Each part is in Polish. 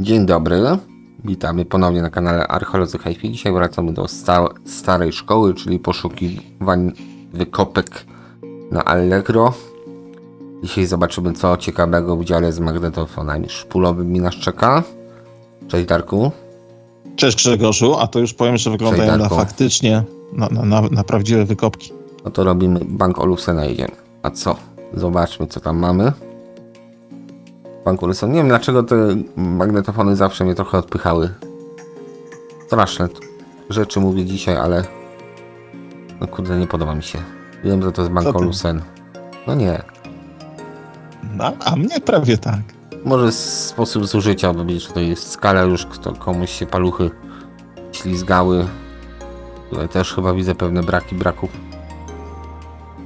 Dzień dobry, witamy ponownie na kanale Archeolodzy HiFi. Dzisiaj wracamy do sta starej szkoły, czyli poszukiwań wykopek na Allegro. Dzisiaj zobaczymy co ciekawego w dziale z magnetofonami szpulowymi nas czeka. Cześć Darku. Cześć Grzegorzu, a to już powiem, że wyglądają na faktycznie na, na, na, prawdziwe wykopki. No to robimy Bank Olusena jedziemy. A co? Zobaczmy co tam mamy. Olusen. Nie wiem dlaczego te magnetofony zawsze mnie trochę odpychały. Straszne rzeczy mówię dzisiaj, ale no kurde nie podoba mi się. Wiem, że to jest Co Bank ty? Olusen. No nie. No, a mnie prawie tak. Może sposób zużycia, bo wiesz, to jest skala już, kto komuś się paluchy ślizgały. Tutaj też chyba widzę pewne braki braków.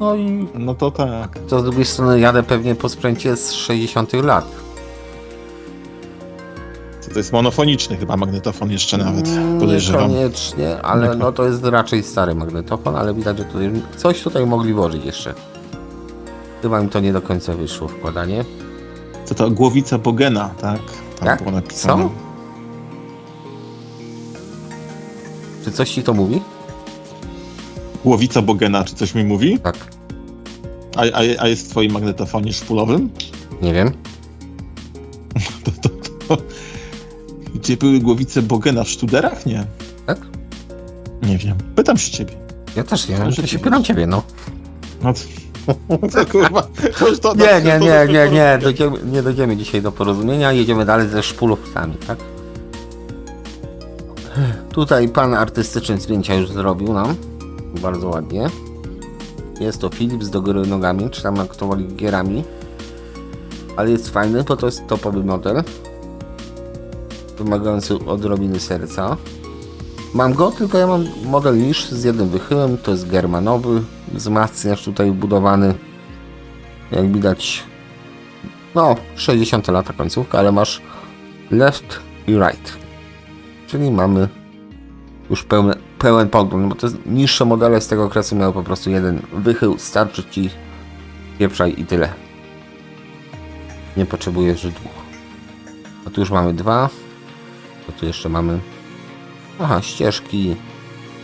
No i No to tak. To z drugiej strony jadę pewnie po sprzęcie z 60 lat. To, jest monofoniczny chyba magnetofon jeszcze nawet, Mm, podejrzewam. Niekoniecznie, ale no to jest raczej stary magnetofon, ale widać, że tutaj coś tutaj mogli włożyć jeszcze. Chyba mi to nie do końca wyszło wkładanie. To to głowica Bogena, tak? Tam Jak? było napisane. Co? Czy coś ci to mówi? Głowica Bogena, czy coś mi mówi? Tak. A, a, a jest w twoim magnetofonie szpulowym? Nie wiem. To, to, to... Gdzie były głowice Bogena? W Sztuderach? Nie. Tak? Nie wiem. Pytam się ciebie. Ja też nie Ja się pytam ciebie, no. No to, to kurwa. To Nie, nie, to- nie, to- nie, nie. Dojdziemy, nie dojdziemy dzisiaj do porozumienia. Jedziemy dalej ze szpulowcami, tak? Tutaj pan artystyczne zdjęcia już zrobił nam. Bardzo ładnie. Jest to Philips do góry nogami, czy tam aktualnie gierami. Ale jest fajny, bo to jest topowy model. Wymagający odrobiny serca. Mam go, tylko ja mam model niż z jednym wychyłem. To jest germanowy. Wzmacniacz tutaj wbudowany. Jak widać, no 60 lata końcówka, ale masz left i right. Czyli mamy już pełne, pełen podgląd, bo te niższe modele z tego okresu miały po prostu jeden wychył, starczy ci pieprzaj i tyle. Nie potrzebujesz dwóch. A tu już mamy dwa. To tu jeszcze mamy aha, ścieżki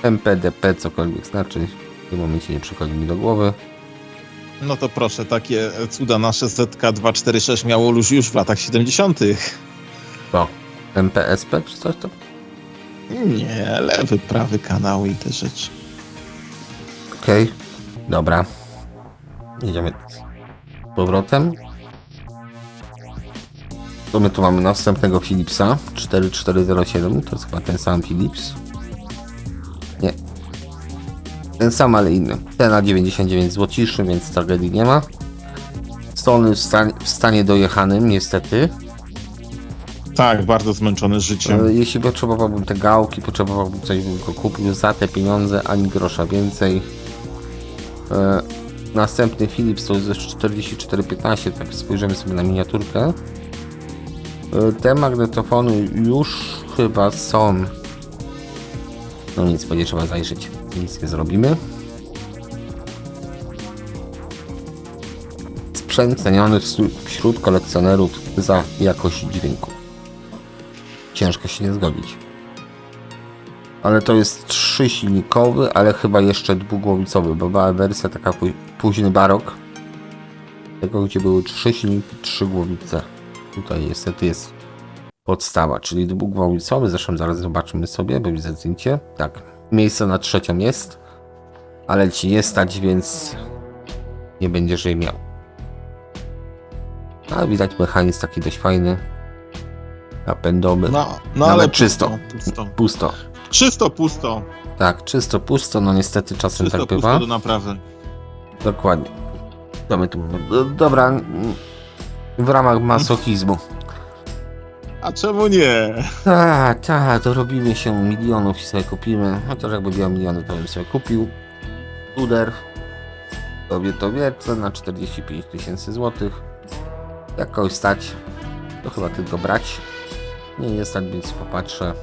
MPDP, cokolwiek znaczy. W tym momencie nie przychodzi mi do głowy. No to proszę, takie cuda nasze ZK246 miało już już w latach 70. To MPSP czy coś to? Nie, lewy, prawy kanał i te rzeczy. Okej, dobra. Jedziemy z powrotem. To my tu mamy następnego Philipsa 4407, to jest chyba ten sam Philips. Nie. Ten sam, ale inny. Ten na 99 złociszy, więc tragedii nie ma. Stolny w stanie, w stanie dojechanym, niestety. Tak, bardzo zmęczony życiem. E, Jeśli potrzebowałbym te gałki, potrzebowałbym coś, bym go kupił za te pieniądze, ani grosza więcej. E, następny Philips to jest 4415, tak spojrzymy sobie na miniaturkę. E, te magnetofony już chyba są. No nic, będzie trzeba zajrzeć. Nic nie zrobimy. Sprzęt ceniony wśród- kolekcjonerów za jakość dźwięku ciężko się nie zgodzić. Ale to jest trzysilnikowy, ale chyba jeszcze dwugłowicowy, bo była wersja taka pó- późny barok. Tego, gdzie były trzy silniki, trzy głowice. Tutaj niestety jest podstawa, czyli dwugłowicowy. Zresztą zaraz zobaczymy sobie, bo widzę zdjęcie. Tak, miejsce na trzecią jest, ale ci nie stać, więc nie będziesz jej miał. Ale widać mechanizm taki dość fajny. Napędowy. No, no ale czysto. pusto. Pusto. Czysto, pusto. Tak, czysto, pusto, no niestety czasem Czysto, tak pusto bywa. do naprawy. Dokładnie. Co my tu mamy? Do- Dobra, w ramach masochizmu. A czemu nie? Tak, tak, dorobimy się milionów i sobie kupimy. Chociaż jakby miał miliony, to bym sobie kupił. Uder. Tobie to wiercę na 45 tysięcy złotych. Jak kogoś stać, to chyba tylko brać. Nie jest tak, więc popatrzę.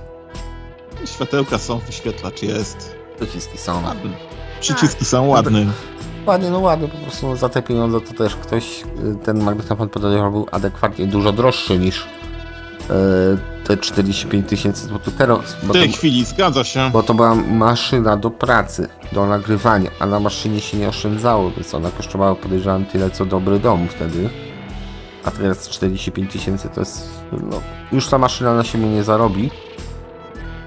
Światełka są, wyświetlacz jest. Przyciski są. Ładny. Przyciski są ładne. Ładnie, no ładnie, po prostu za te pieniądze to też ktoś, y, ten magnetofon podejrzewam był adekwatnie dużo droższy niż y, te 45 tysięcy bo to teraz, W bo to, tej chwili zgadza się. bo to była maszyna do pracy, do nagrywania, a na maszynie się nie oszczędzało, więc ona kosztowała podejrzewam tyle co dobry dom wtedy. A teraz 45 tysięcy to jest, no, już ta maszyna na siebie nie zarobi.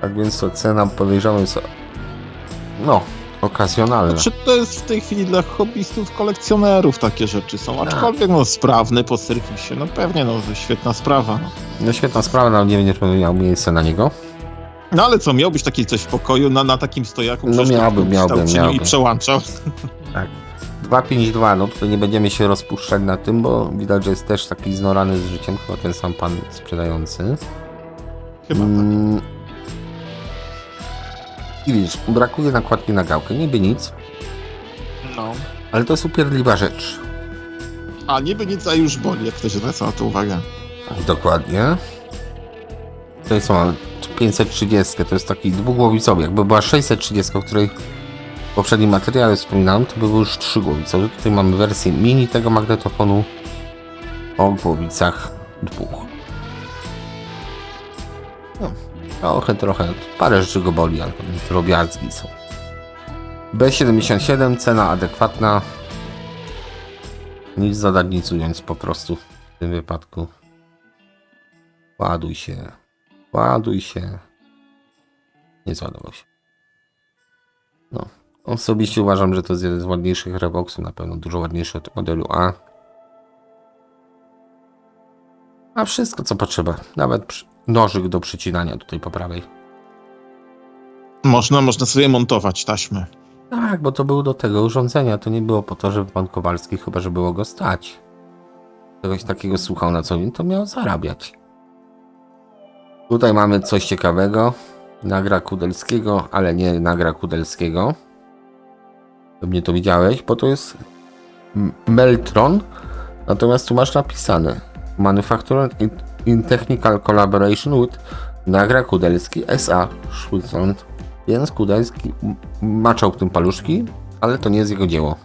Tak więc to cena podejrzewam jest, no, okazjonalna. Znaczy, to jest w tej chwili dla hobbystów, kolekcjonerów takie rzeczy są, aczkolwiek no sprawny po serwisie, no pewnie, no to świetna sprawa. No. No świetna sprawa, no nie będziesz miał miejsca na niego. no ale co, miałbyś takie coś w pokoju na, na takim stojaku? No miałbym, miałbym, miałbym. I przełączał. Tak. 252, no tutaj nie będziemy się rozpuszczać na tym, bo widać, że jest też taki znorany z życiem, chyba ten sam pan sprzedający. Chyba tak. Mm. I widzisz, brakuje nakładki na gałkę, niby nic, No. ale to jest upierdliwa rzecz. A niby nic, a już boli, jak ktoś zwraca na to uwagę. Dokładnie. To jest mamy 530, to jest taki dwugłowicowy. Jakby była 630, o której w poprzednim materiale wspominałem, to by był już trzygłowicowy. Tutaj mamy wersję mini tego magnetofonu o głowicach dwóch. Trochę, trochę, parę rzeczy go boli, ale drobiazgi są. B77, cena adekwatna. Nic zadać, nic ująć po prostu w tym wypadku. Ładuj się. Ładuj się. Nie zładował się. No. Osobiście uważam, że to jest jeden z ładniejszych Revoxów. Na pewno dużo ładniejszy od modelu A. A wszystko co potrzeba. Nawet przy- nożyk do przycinania tutaj po prawej. Można, można sobie montować taśmy. Tak, bo to było do tego urządzenia. To nie było po to, żeby pan Kowalski, chyba że było go stać. Czegoś takiego słuchał na co dzień, to miał zarabiać. Tutaj mamy coś ciekawego. Nagra Kudelskiego, ale nie nagra Kudelskiego. Pewnie to widziałeś, bo to jest Meltron. Natomiast tu masz napisane Manufactured in, Technical Collaboration with Nagra Kudelski S.A. Switzerland. Jens Kudelski maczał w tym paluszki, ale to nie jest jego dzieło.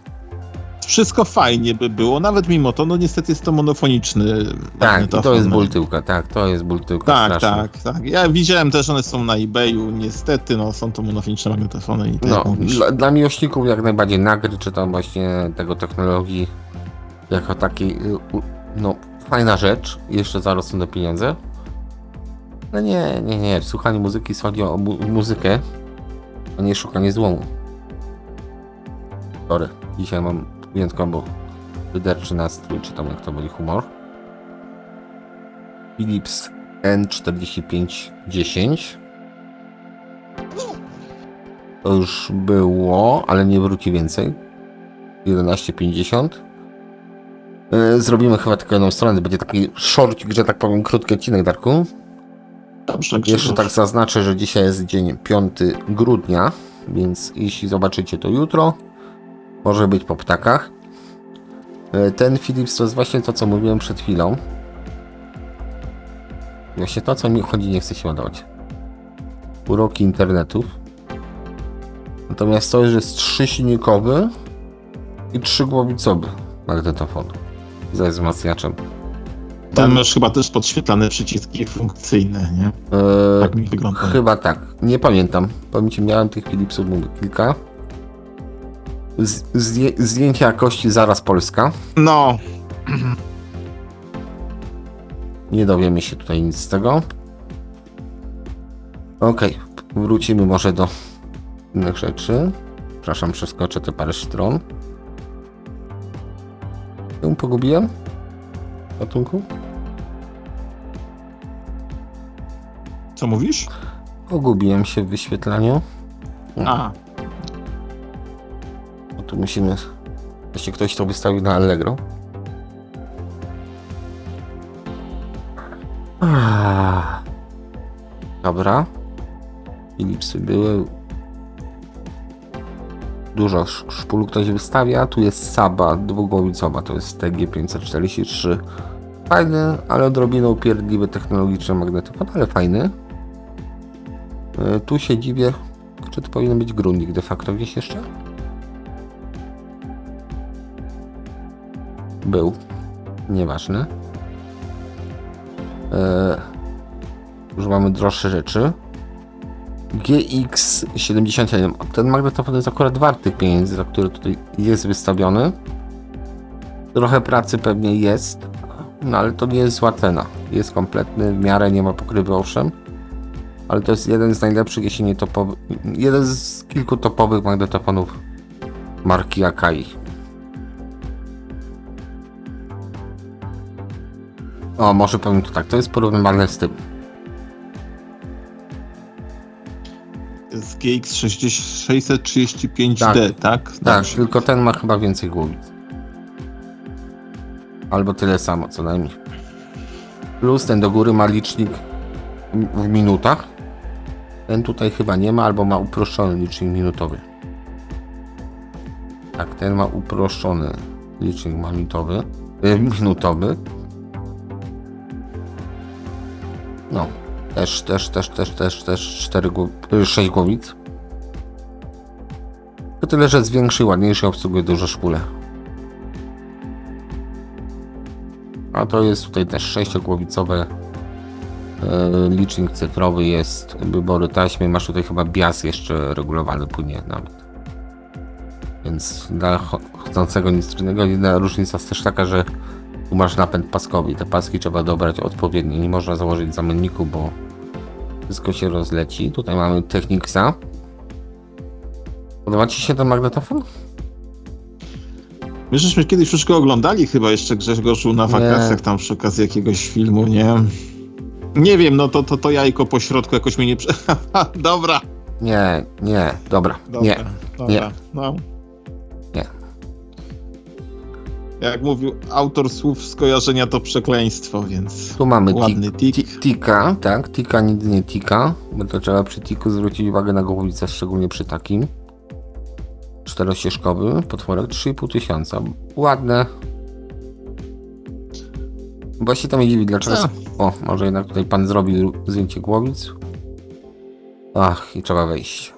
Wszystko fajnie by było, nawet mimo to, no niestety jest to monofoniczny Tak, magnetofon. to jest no. bultyłka, tak, to jest bultyłka Tak, straszna. tak, tak. Ja widziałem też, one są na eBayu, niestety, no są to monofoniczne magnetofony i tak No, mówisz. dla, dla miłośników jak najbardziej nagry, czy tam właśnie tego technologii jako takiej, y, no fajna rzecz, jeszcze zarosną pieniądze. No nie, nie, nie, w słuchaniu muzyki chodzi o mu muzykę, a nie szukanie złomu. Sorry, dzisiaj mam wyjątkowo wyderczy nastrój, czy tam jak to będzie humor. Philips N4510 to już było, ale nie wróci więcej. 11,50. Yy, Zrobimy chyba tylko jedną stronę, będzie taki shortik, że tak powiem, krótki odcinek, Darku. Dobrze, Jeszcze tak zaznaczę, że dzisiaj jest dzień 5 grudnia, więc jeśli zobaczycie to jutro, może być po ptakach. Yy, Ten Philips to jest właśnie to, co mówiłem przed chwilą. Właśnie to, co mi chodzi, nie chce się ładować. Uroki internetów. Natomiast to już jest trzysilnikowy i trzygłowicowy magnetofon ze wzmacniaczem. Tam masz chyba też podświetlane przyciski funkcyjne, nie? Eee, Tak mi wygląda. Chyba tak. Nie pamiętam. Powiem ci, miałem tych Philipsów kilka. Z, zdję, zdjęcia jakości zaraz Polska. No, Nie dowiemy się tutaj nic z tego. Okej, wrócimy może do innych rzeczy. Przepraszam, przeskoczę te parę stron. Ją pogubiłem? Ratunku? co mówisz? Pogubiłem się w wyświetlaniu. A, Bo tu musimy. Jeśli ktoś to wystawił na Allegro. Dobra. Philipsy były. Dużo sz- szpulu ktoś wystawia. Tu jest Saba dwugłowicowa, to jest TG543. Fajny, ale odrobinę upierdliwy technologiczny magnetofon, ale fajny. E, Tu się dziwię, czy to powinien być grundik de facto gdzieś jeszcze? Był. Nieważne. E, Już mamy droższe rzeczy. GX71. Ten magnetofon jest akurat wart tych pieniędzy, za które tutaj jest wystawiony. Trochę pracy pewnie jest, no ale to nie jest zła cena. Jest kompletny, w miarę nie ma pokrywy owszem. Ale to jest jeden z najlepszych, jeśli nie topowy, jeden z kilku topowych magnetofonów marki Akai. O, może powiem to tak, to jest porównywalne z tym. Z GX 635D, tak? Tak, Tak. tylko ten ma chyba więcej głowic. Albo tyle samo, co najmniej. Plus ten do góry ma licznik w minutach. Ten tutaj chyba nie ma, albo ma uproszczony licznik minutowy. Tak, ten ma uproszczony licznik minutowy. y, minutowy. Też, też, też, też, też, też 4 głow- 6 głowic. To tyle, że jest większy, ładniejszy, obsługuje duże szpule. A to jest tutaj też sześciogłowicowe. e, Licznik cyfrowy jest, wybory taśmy. Masz tutaj chyba bias jeszcze regulowany płynie nawet. Więc dla chcącego nic innego, jedyna różnica jest też taka, że tu masz napęd paskowy te paski trzeba dobrać odpowiednio. Nie można założyć zamienniku, bo wszystko się rozleci. Tutaj mamy Technicsa. Podoba Ci się ten magnetofon? My żeśmy kiedyś wszystko oglądali chyba jeszcze Grzegorzu na wakacjach tam przy okazji jakiegoś filmu, nie? Nie wiem, no to, to, to jajko po środku jakoś mi nie... Dobra, Nie, nie, dobra, dobra, nie. dobra, nie. no. Jak mówił autor słów skojarzenia to przekleństwo, więc Tu mamy ładny tik, tik. ti- tika, tak, tika nic nie tika, bo to trzeba przy tiku zwrócić uwagę na głowicę, szczególnie przy takim. Czterościeżkowy potworek 3,5 tysiąca. Ładne. Właśnie to mnie dziwi, dlaczego... Co? O, może jednak tutaj pan zrobił zdjęcie głowic. Ach, i trzeba wejść.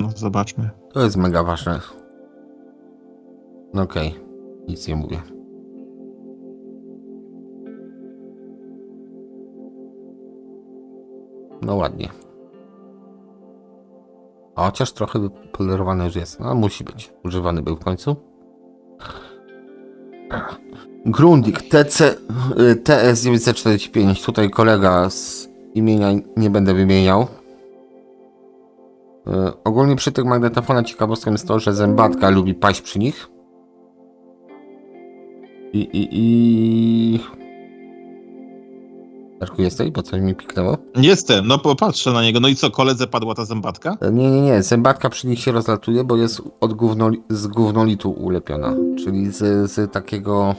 No zobaczmy. To jest mega ważne. No Okej, nic nie mówię. No ładnie. A Chociaż trochę wypolerowany już jest. No musi być. Używany był w końcu. Grundig TC, TS 945. Tutaj kolega z imienia nie będę wymieniał. E, Ogólnie przy tych magnetofonach ciekawostką jest to, że zębatka lubi paść przy nich. I, i, i... Darku, jesteś? Bo coś mi piknęło? Jestem, no popatrzę na niego. No i co, koledze padła ta zębatka? E, Nie, nie, nie. Zębatka przy nich się rozlatuje, bo jest od gównoli- z gównolitu ulepiona. Czyli z, z takiego...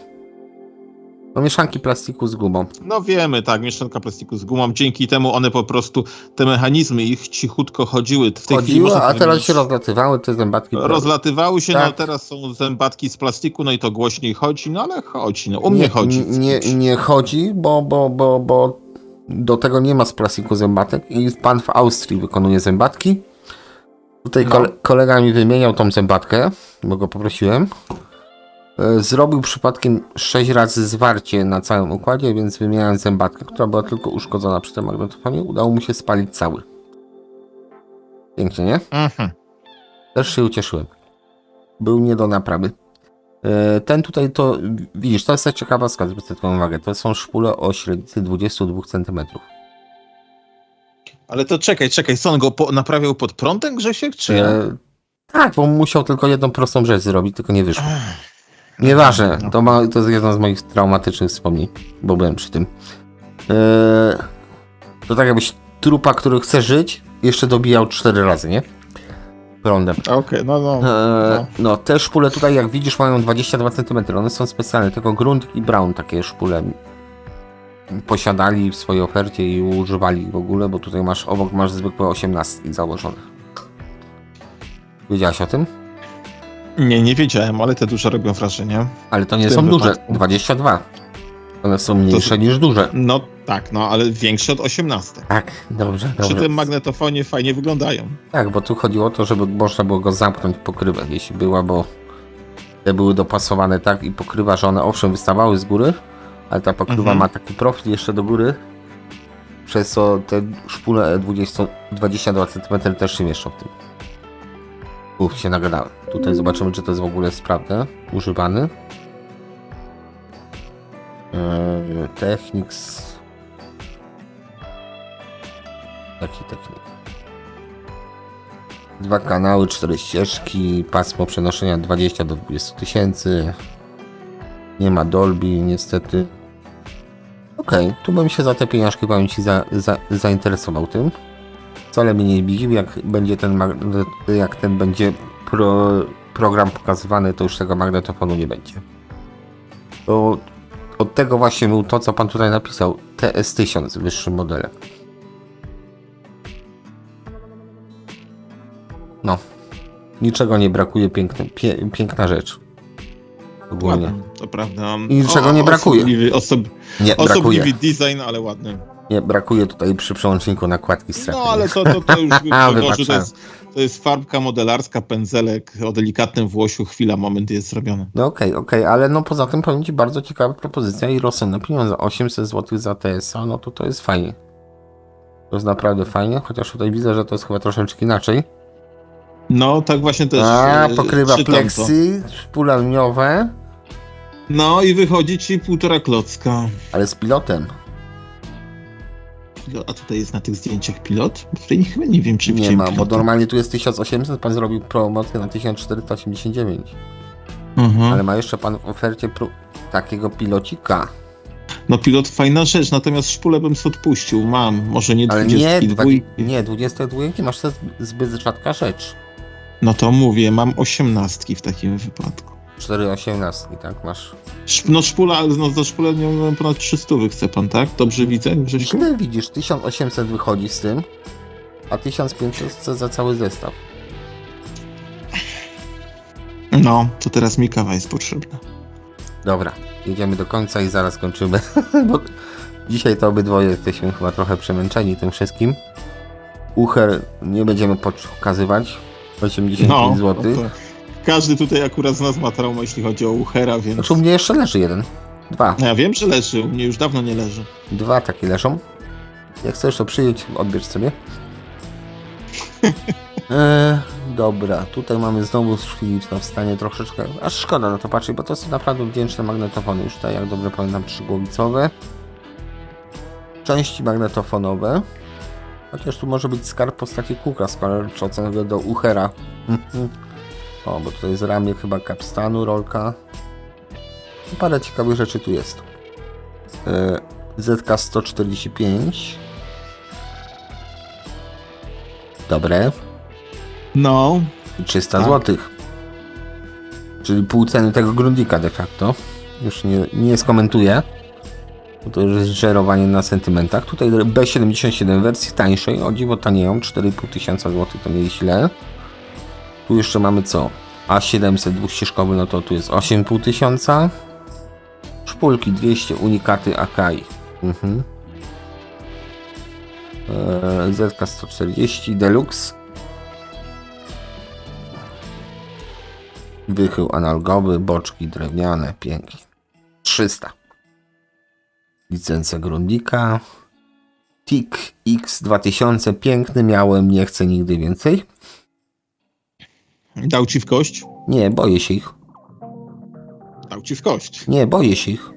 No mieszanki plastiku z gumą. No wiemy, tak, mieszanka plastiku z gumą. Dzięki temu one po prostu, te mechanizmy ich cichutko chodziły. W tej chwili można a teraz powiedzieć, się rozlatywały te zębatki. Rozlatywały się, Tak. no teraz są zębatki z plastiku, no i to głośniej chodzi, no ale chodzi, no u mnie nie, chodzi. Nie, nie chodzi, bo, bo, bo, bo do tego nie ma z plastiku zębatek i pan w Austrii wykonuje zębatki. Tutaj No. kole, kolega mi wymieniał tą zębatkę, bo go poprosiłem. E, Zrobił przypadkiem 6 razy zwarcie na całym układzie, więc wymieniałem zębatkę, która była tylko uszkodzona przy tym magnetofonie. Udało mu się spalić cały. Pięknie, nie? Mhm. Też się ucieszyłem. Był nie do naprawy. E, Ten tutaj to, widzisz, to jest ta ciekawostka, zwrócę twoją uwagę. To są szpule o średnicy 22 cm. Ale to czekaj, czekaj, co on go po, naprawiał pod prądem Grzesiek, czy? E, tak, bo musiał tylko jedną prostą rzecz zrobić, tylko nie wyszło. Nieważne, to, ma, to jest jedno z moich traumatycznych wspomnień, bo byłem przy tym. E, to tak jakbyś trupa, który chce żyć, jeszcze dobijał 4 razy, nie? Prądem. Okej, no, no. E, no, te szpule tutaj, jak widzisz, mają 22 cm. One są specjalne, tylko Grunt i Brown takie szpule posiadali w swojej ofercie i używali w ogóle, bo tutaj masz obok masz zwykłe 18 założone. Wiedziałaś o tym? Nie, nie wiedziałem, ale te duże robią wrażenie. Ale to nie są tym duże. wypadku. 22. One są mniejsze niż duże. No tak, no ale większe od 18. Tak, dobrze, Przy dobrze. tym magnetofonie fajnie wyglądają. Tak, bo tu chodziło o to, żeby można było go zamknąć pokrywę, jeśli była, bo te były dopasowane tak i pokrywa, że one owszem wystawały z góry, ale ta pokrywa Mhm. ma taki profil jeszcze do góry przez co te szpule 20, 22 cm też się mieszczą w tym. Uf, się nagadałem. Tutaj zobaczymy, czy to jest w ogóle sprawne, używany. Eee, Technics. Jaki technik? Dwa kanały, cztery ścieżki, pasmo przenoszenia 20 do 20 tysięcy. Nie ma Dolby, niestety. Okej, tu bym się za te pieniążki powiem ci za, za, zainteresował tym. Wcale mnie nie dziwi, jak będzie ten jak ten będzie pro, program pokazywany, to już tego magnetofonu nie będzie. Od tego właśnie był to, co pan tutaj napisał. TS1000 wyższym modelem. No. Niczego nie brakuje, piękny, pie, piękna rzecz. Ogólnie. Ładny, to prawda. I niczego nie brakuje. Osobliwy, osob, Nie, brakuje. osobliwy design, ale ładny. Nie, brakuje tutaj przy przełączniku nakładki strefy. No ale to, to, to już Grzegorzu, to, jest, to jest farbka modelarska, pędzelek o delikatnym włosiu, chwila, moment jest zrobione. No okej, okej, ale no poza tym powiem Ci bardzo ciekawa propozycja i rozsądne pieniądze. 800 zł za TSA, no to to jest fajnie. To jest naprawdę fajnie, chociaż tutaj widzę, że to jest chyba troszeczkę inaczej. No, tak właśnie też A, e, pokrywa pleksy, szpulalniowe, No i wychodzi ci półtora klocka. ale z pilotem. A tutaj jest na tych zdjęciach pilot? Tutaj chyba nie wiem, czy Nie ma, bo pilota. normalnie tu jest 1800, pan zrobił promocję na 1489. Mhm. Ale ma jeszcze pan w ofercie pro... takiego pilocika. No pilot fajna rzecz, natomiast szpulę bym sobie odpuścił. Mam, może nie Ale nie, 22. dwa, nie 22 masz to zbyt rzadka rzecz. No to mówię, mam osiemnastki w takim wypadku. 4,18, tak masz. No szpula, ale no za szpulę nie mam ponad 300 chce pan, tak? Dobrze widzę, Grzesiu? Źle widzisz, 1800 wychodzi z tym, a 1500 za cały zestaw. No, to teraz mi kawa jest potrzebna. Dobra, jedziemy do końca i zaraz kończymy. Bo dzisiaj to obydwoje jesteśmy chyba trochę przemęczeni tym wszystkim. Ucher nie będziemy pokazywać. 85 No, zł. Każdy tutaj akurat z nas ma traumę, jeśli chodzi o Uchera, więc... Znaczy u mnie jeszcze leży jeden. Dwa. No ja wiem, że leży, u mnie już dawno nie leży. Dwa takie leżą. Jak chcesz to przyjąć, odbierz sobie. E, dobra, tutaj mamy znowu Philips na wstanie troszeczkę. Aż szkoda na to patrzeć, bo to są naprawdę wdzięczne magnetofony. Już tutaj, jak dobrze pamiętam, trzygłowicowe. Części magnetofonowe. Chociaż tu może być skarb w postaci kółka skarczonego do Uchera. o, bo tutaj jest ramię chyba kapstanu, rolka. Parę ciekawych rzeczy tu jest. E, ZK-145. Dobre. No, I 300 Tak. zł. Czyli pół ceny tego Grundika de facto. Już nie, nie skomentuję. Bo to już jest żerowanie na sentymentach. Tutaj B77 wersji tańszej. O dziwo tanieją. 4,5 tysiąca złotych to nie źle. Tu jeszcze mamy co? A700 dwuścieżkowy, no to tu jest 8,5 tysiąca. Szpulki 200, unikaty Akai. Mhm. Eee, ZK140 Deluxe. Wychył analogowy, boczki drewniane, pięknie. 300. Licencja Grundika. TIC X2000, piękny miałem, nie chcę nigdy więcej. Dał ci w kość? Nie, boję się ich. Dał ci w kość. Nie, boję się ich.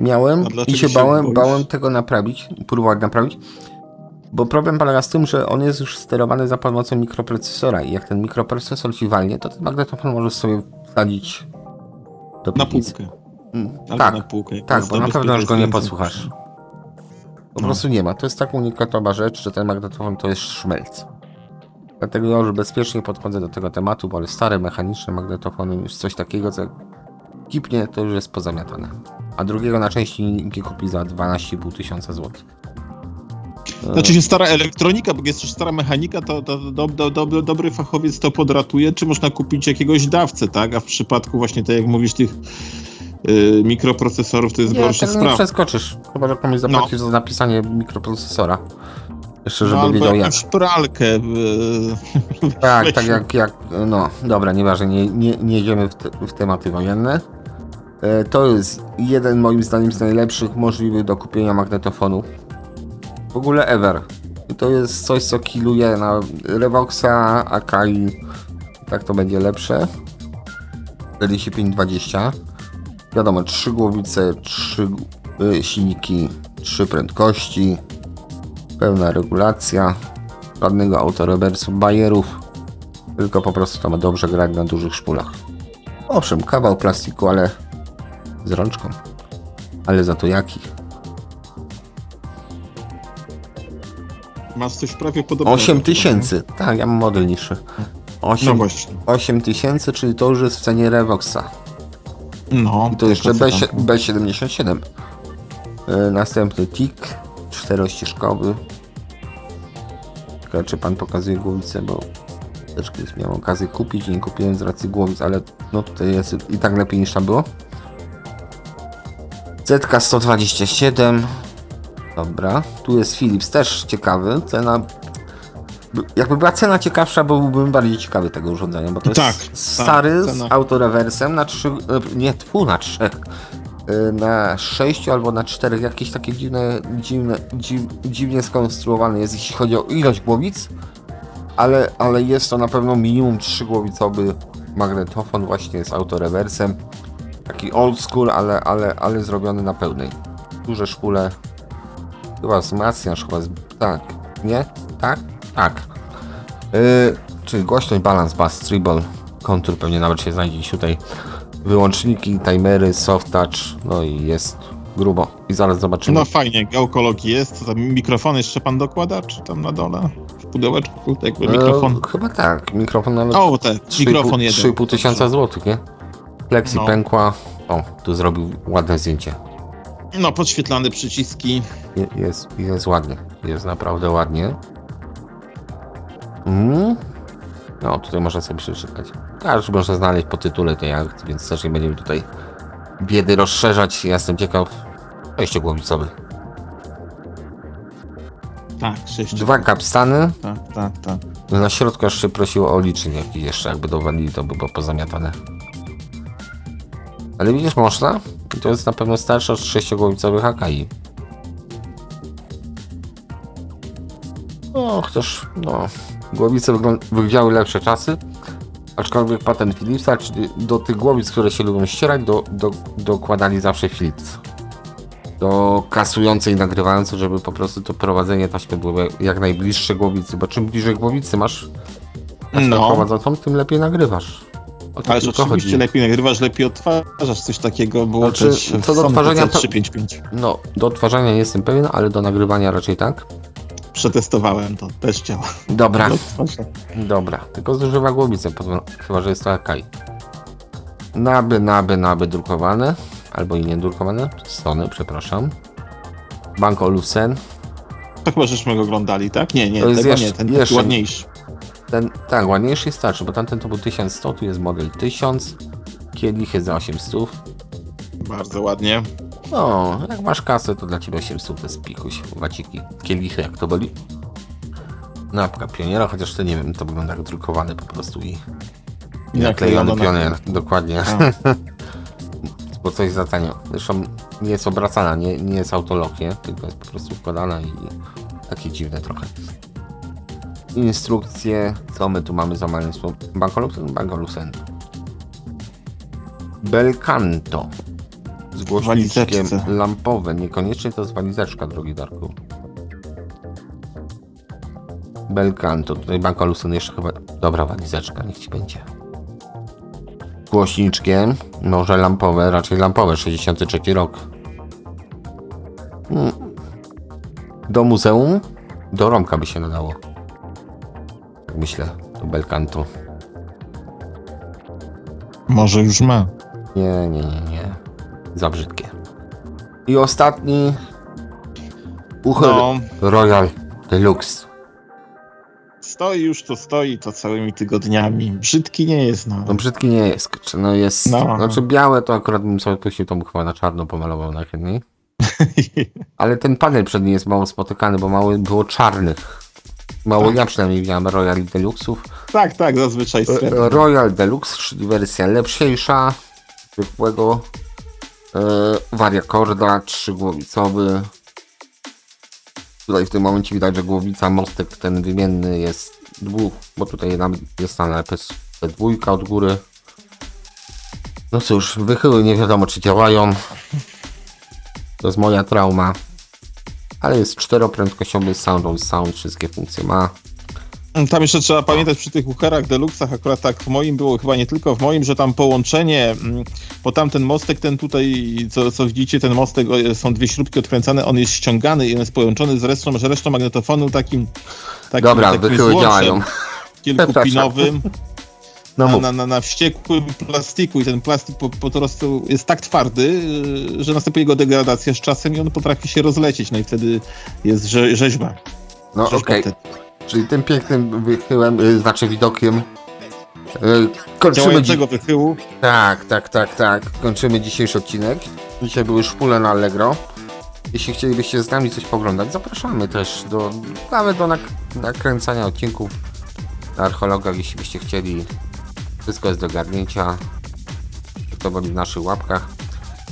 Miałem i się się bałem, boisz? bałem tego naprawić, próbować naprawić. Bo problem polega z tym, że on jest już sterowany za pomocą mikroprocesora i jak ten mikroprocesor ci walnie, to ten magnetofon możesz sobie wsadzić do Na piwnicy. półkę. Mm, tak, na półkę. tak, bo na pewno już go nie posłuchasz. Po No. prostu nie ma. To jest tak unikatowa rzecz, że ten magnetofon to jest szmelc. Dlatego ja już bezpiecznie podchodzę do tego tematu, bo ale stare mechaniczne magnetofony, już coś takiego, co kipnie, to już jest pozamiatane. A drugiego na części nie kupi za 12,5 tysiąca złotych. Znaczy się stara elektronika, bo jest też stara mechanika, to, to do, do, do, dobry fachowiec to podratuje, czy można kupić jakiegoś dawcę, tak? A w przypadku właśnie, tak jak mówisz, tych y, mikroprocesorów, to jest Nie, gorsza nie sprawa. przeskoczysz. Chyba, że komuś zapłacisz za napisanie mikroprocesora. Jeszcze, żeby No, wiedział jak. jakąś pralkę. y, Tak, tak jak, jak, no dobra, nieważne, nie, nie, nie jedziemy w, te, w tematy wojenne. E, To jest jeden moim zdaniem z najlepszych możliwych do kupienia magnetofonów. w ogóle ever. I to jest coś, co killuje na Revoxa, Akai. Tak to będzie lepsze. 45-20. Wiadomo, trzy głowice, trzy y, silniki, trzy prędkości, pełna regulacja, żadnego autorewersu, bajerów, tylko po prostu to ma dobrze grać na dużych szpulach. Owszem, kawał plastiku, ale z rączką. Ale za to jaki? Masz coś prawie podobnego. 8 tysięcy. Tak, ja mam model niższy. No 8, właśnie. 8 tysięcy, czyli to już jest w cenie Revoxa. No. I to jeszcze B, tam? B77. Yy, następny TIK, czterościeżkowy. Ciekawe, czy pan pokazuje głowicę, bo też kiedyś miałem okazję kupić, nie kupiłem z racji głowic, ale no tutaj jest i tak lepiej niż tam było. ZK 127. Dobra, tu jest Philips, też ciekawy. Cena. Jakby była cena ciekawsza, byłbym bardziej ciekawy tego urządzenia, bo to Tak, jest tak, stary cena. z autorewersem na 3, nie, tfu, na 3, na 6 albo na 4, jakieś takie dziwne, dziwne, dziw, dziwnie skonstruowane jest, jeśli chodzi o ilość głowic, ale, ale jest to na pewno minimum 3 głowicowy magnetofon właśnie z autorewersem. Taki old school, ale, ale, ale zrobiony na pełnej. Duże szpule. Chyba wzmacniasz, chyba z... Tak. Nie? Tak? Tak. Yy, czyli głośność, balans, bass, treble, kontur pewnie nawet się znajdzie tutaj. Wyłączniki, timery, soft touch, no i jest grubo. I zaraz zobaczymy. No fajnie, geokologii jest. Tam mikrofon jeszcze pan dokłada? Czy tam na dole? W pudełeczku? Tak jakby mikrofon. E, chyba tak. Mikrofon nawet O, te, 3,5 mikrofon jeden. 3,5 tysiąca złotych, nie? Plexi No. pękła. O, tu zrobił ładne zdjęcie. No, podświetlane przyciski. Je- Jest, jest ładnie. Jest naprawdę ładnie. Mm. No, tutaj można sobie przeczytać. Każdy może znaleźć po tytule tej akcji, więc też nie będziemy tutaj biedy rozszerzać. Ja jestem ciekaw. Sześciogłowicowy. Tak, sześć. Dwa kapstany. Tak, tak, tak. Na środku jeszcze prosiło o licznik jeszcze, jakby dowalili, to by było pozamiatane. Ale widzisz, można? I to jest na pewno starsze od sześciogłowicowych AKI. No, chociaż, no, głowice wyglą- wyglądały lepsze czasy. Aczkolwiek patent Philipsa, czyli do tych głowic, które się lubią ścierać, do, do, dokładali zawsze Philips. Do kasującej i nagrywającej, żeby po prostu to prowadzenie taśmy było jak najbliższe głowicy, bo czym bliżej głowicy masz taśmę No. prowadzącą, tym lepiej nagrywasz. O tylko oczywiście chodzi. lepiej nagrywasz, lepiej odtwarzasz. Coś takiego było Znaczy, co do odtwarzania, to- 355. No, do odtwarzania nie jestem pewien, ale do nagrywania raczej tak. Przetestowałem to, też działa. Dobra, Do odtwarza. dobra. Tylko zużywa głowicę, chyba że jest to Akai. Naby, naby, naby drukowane. Albo i niedrukowane. Sony, przepraszam. Banko Lucen. To chyba żeśmy go oglądali, tak? Nie, nie, To jest jeszcze- nie, ten jeszcze- ładniejszy. Ten, tak, ładniejszy i starszy, bo tamten to był 1100, tu jest model 1000. Kielich jest za 800. Bardzo ładnie. No, jak masz kasę, to dla ciebie 800 to jest pikuś, waciki, kielichy, jak to boli. Napka pioniera, chociaż to nie wiem, to wygląda jak drukowany po prostu i I naklejony naklejony na- pionier, dokładnie. Bo coś za tanio. Zresztą nie jest obracana, nie, nie jest autolok, nie? Tylko jest po prostu wkładana i takie dziwne trochę. Instrukcje, co my tu mamy za maleństwo? Bankolusen? Bankolusen. Belcanto. Z głośniczkiem Walizeczce. lampowe. Niekoniecznie to jest walizeczka, drogi Darku. Belcanto. Tutaj Bankolusen jeszcze chyba... Dobra, walizeczka, niech ci będzie. Głośniczkiem. Może lampowe, raczej lampowe. 63 rok. Hmm. Do muzeum? Do Romka by się nadało. Tak Myślę, to Belcanto. Może już ma. Nie, nie, nie, nie. Za brzydkie. I ostatni. Uchyl No, Royal Deluxe. stoi już to stoi, to całymi tygodniami. Brzydki nie jest, no. No brzydki nie jest. kurczę, No jest. No. Znaczy białe to akurat bym sobie puścił, to bym chyba na czarno pomalował najchętniej. Ale ten panel przedni jest mało spotykany, bo mało było czarnych. Mało Tak. ja przynajmniej widziałem Royal Deluxe'ów. tak, tak, zazwyczaj Royal Deluxe, czyli wersja lepsiejsza, zwykłego wariakorda, trzygłowicowy. Tutaj w tym momencie widać, że głowica mostek ten wymienny jest dwóch, bo tutaj nam jest na napis dwójka od góry. No cóż, wychyły nie wiadomo czy działają. To jest moja trauma. Ale jest czteroprędkościowy sound on sound, wszystkie funkcje ma. Tam jeszcze trzeba pamiętać przy tych ucherach, deluxach, akurat tak w moim było, chyba nie tylko w moim, że tam połączenie, mm, bo tam ten mostek, ten tutaj, co, co widzicie, ten mostek, są dwie śrubki odkręcane, on jest ściągany i on jest połączony z resztą, z resztą magnetofonu takim, takim Dobra, takim złączem działają. kilkupinowym No na, na, na, wściekłym plastiku i ten plastik po, po prostu jest tak twardy, yy, że następuje jego degradacja z czasem i on potrafi się rozlecieć, no i wtedy jest rze, rzeźba. No okej, wtedy. Czyli tym pięknym wychyłem, y, znaczy widokiem y, kończymy dzi- Działającego wychyłu. Tak, tak, tak, tak. Kończymy dzisiejszy odcinek. Dzisiaj były szpule na Allegro. Jeśli chcielibyście z nami coś poglądać, zapraszamy też do nawet do nak- nakręcania odcinków na archeologach, jeśli byście chcieli. Wszystko jest do garnięcia. To boli w naszych łapkach.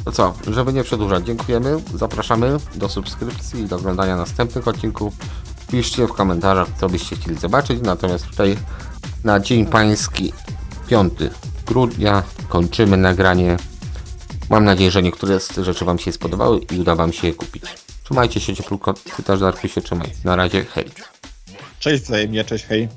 To co, żeby nie przedłużać, dziękujemy. Zapraszamy do subskrypcji i do oglądania następnych odcinków. Piszcie w komentarzach, co byście chcieli zobaczyć. Natomiast tutaj na Dzień Pański 5 grudnia kończymy nagranie. Mam nadzieję, że niektóre z rzeczy Wam się spodobały i uda Wam się je kupić. Trzymajcie się cieplutko, Ty Darku się trzymaj. Na razie, hej. Cześć wzajemnie, cześć, hej.